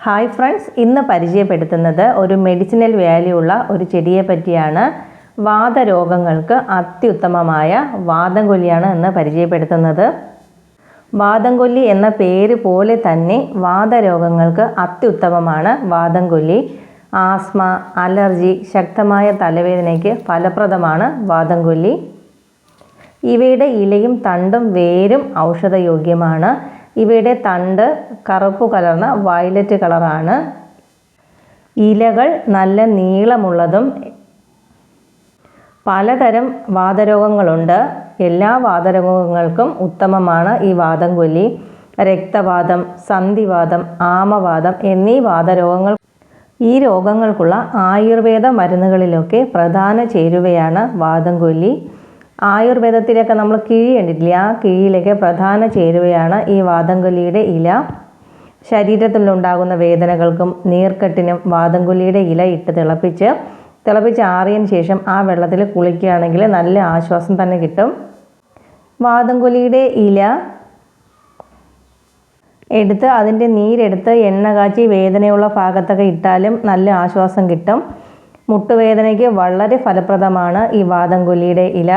Hi friends ഇന്ന് പരിചയപ്പെടുത്തുന്നത് ഒരു മെഡിസിനൽ വാല്യൂ ഉള്ള ഒരു ചെടിയെ പറ്റിയാണ്. വാതരോഗങ്ങൾക്ക് അത്യുത്തമമായ വാദംകൊല്ലിയാണ് എന്ന് പരിചയപ്പെടുത്തുന്നത്. വാദംകൊല്ലി എന്ന പേര് പോലെ തന്നെ വാതരോഗങ്ങൾക്ക് അത്യുത്തമമാണ് വാദംകൊല്ലി. ആസ്മ അലർജി ശക്തമായ തലവേദനയ്ക്ക് ഫലപ്രദമാണ് വാദംകൊല്ലി. ഇവയുടെ ഇലയും തണ്ടും വേരും ഔഷധയോഗ്യമാണ്. ഇവയുടെ തണ്ട് കറുപ്പ് കലർന്ന വയലറ്റ് കളറാണ്. ഇലകൾ നല്ല നീളമുള്ളതും പലതരം വാതരോഗങ്ങളുണ്ട് എല്ലാ വാതരോഗങ്ങൾക്കും ഉത്തമമാണ് ഈ വാദം കൊല്ലി രക്തവാദം സന്ധിവാദം ആമവാദം എന്നീ വാതരോഗങ്ങൾ ഈ രോഗങ്ങൾക്കുള്ള ആയുർവേദ മരുന്നുകളിലൊക്കെ പ്രധാന ചേരുവയാണ് വാദം കൊല്ലി ആയുർവേദത്തിലൊക്കെ നമ്മൾ കിഴി കണ്ടിട്ടില്ലേ ആ കിഴിയിലൊക്കെ പ്രധാന ചേരുവയാണ് ഈ വാദംകൊല്ലിയുടെ ഇല. ശരീരത്തിലുണ്ടാകുന്ന വേദനകൾക്കും നീർക്കെട്ടിനും വാദംകൊല്ലിയുടെ ഇല ഇട്ട് തിളപ്പിച്ച് തിളപ്പിച്ച് ആറിയതിന് ശേഷം ആ വെള്ളത്തിൽ കുളിക്കുകയാണെങ്കിൽ നല്ല ആശ്വാസം തന്നെ കിട്ടും. വാദംകൊല്ലിയുടെ ഇല എടുത്ത് അതിന്റെ നീരെടുത്ത് എണ്ണ കാച്ചി വേദനയുള്ള ഭാഗത്തൊക്കെ ഇട്ടാലും നല്ല ആശ്വാസം കിട്ടും. മുട്ടുവേദനയ്ക്ക് വളരെ ഫലപ്രദമാണ് ഈ വാദംകൊല്ലിയുടെ ഇല.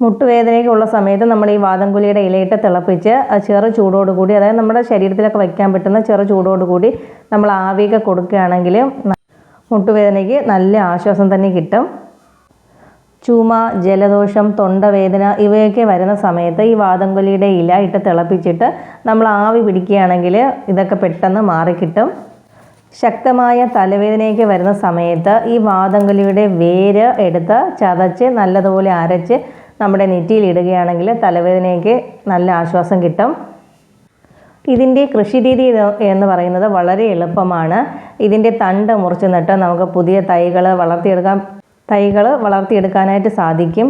മുട്ടുവേദനയൊക്കെ ഉള്ള സമയത്ത് നമ്മൾ ഈ വാദംകുലിയുടെ ഇലയിട്ട് തിളപ്പിച്ച് ചെറു ചൂടോടുകൂടി അതായത് നമ്മുടെ ശരീരത്തിലൊക്കെ വയ്ക്കാൻ പറ്റുന്ന ചെറു ചൂടോടുകൂടി നമ്മൾ ആവിയൊക്കെ കൊടുക്കുകയാണെങ്കിൽ മുട്ടുവേദനയ്ക്ക് നല്ല ആശ്വാസം തന്നെ കിട്ടും. ചുമ ജലദോഷം തൊണ്ടവേദന ഇവയൊക്കെ വരുന്ന സമയത്ത് ഈ വാദംകൊല്ലിയുടെ ഇല ഇട്ട് തിളപ്പിച്ചിട്ട് നമ്മൾ ആവി പിടിക്കുകയാണെങ്കിൽ ഇതൊക്കെ പെട്ടെന്ന് മാറിക്കിട്ടും. ശക്തമായ തലവേദനയൊക്കെ വരുന്ന സമയത്ത് ഈ വാദംകൊല്ലിയുടെ വേര് എടുത്ത് ചതച്ച് നല്ലതുപോലെ അരച്ച് നമ്മുടെ നെറ്റിയിൽ ഇടുകയാണെങ്കിൽ തലവേദനയ്ക്ക് നല്ല ആശ്വാസം കിട്ടും. ഇതിന്റെ കൃഷി രീതി എന്ന് പറയുന്നത് വളരെ എളുപ്പമാണ്. ഇതിന്റെ തണ്ട് മുറിച്ച് നട്ട് നമുക്ക് പുതിയ തൈകൾ വളർത്തിയെടുക്കാൻ തൈകൾ വളർത്തിയെടുക്കാനായിട്ട് സാധിക്കും.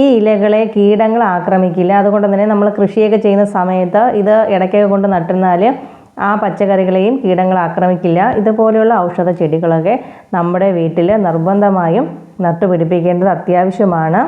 ഈ ഇലകളെ കീടങ്ങൾ ആക്രമിക്കില്ല. അതുകൊണ്ട് തന്നെ നമ്മൾ കൃഷിയൊക്കെ ചെയ്യുന്ന സമയത്ത് ഇത് ഇടയ്ക്കൊക്കെ കൊണ്ട് നട്ടുന്നാൽ ആ പച്ചക്കറികളെയും കീടങ്ങൾ ആക്രമിക്കില്ല. ഇതുപോലെയുള്ള ഔഷധ ചെടികളൊക്കെ നമ്മുടെ വീട്ടിൽ നിർബന്ധമായും നട്ടുപിടിപ്പിക്കേണ്ടത് അത്യാവശ്യമാണ്.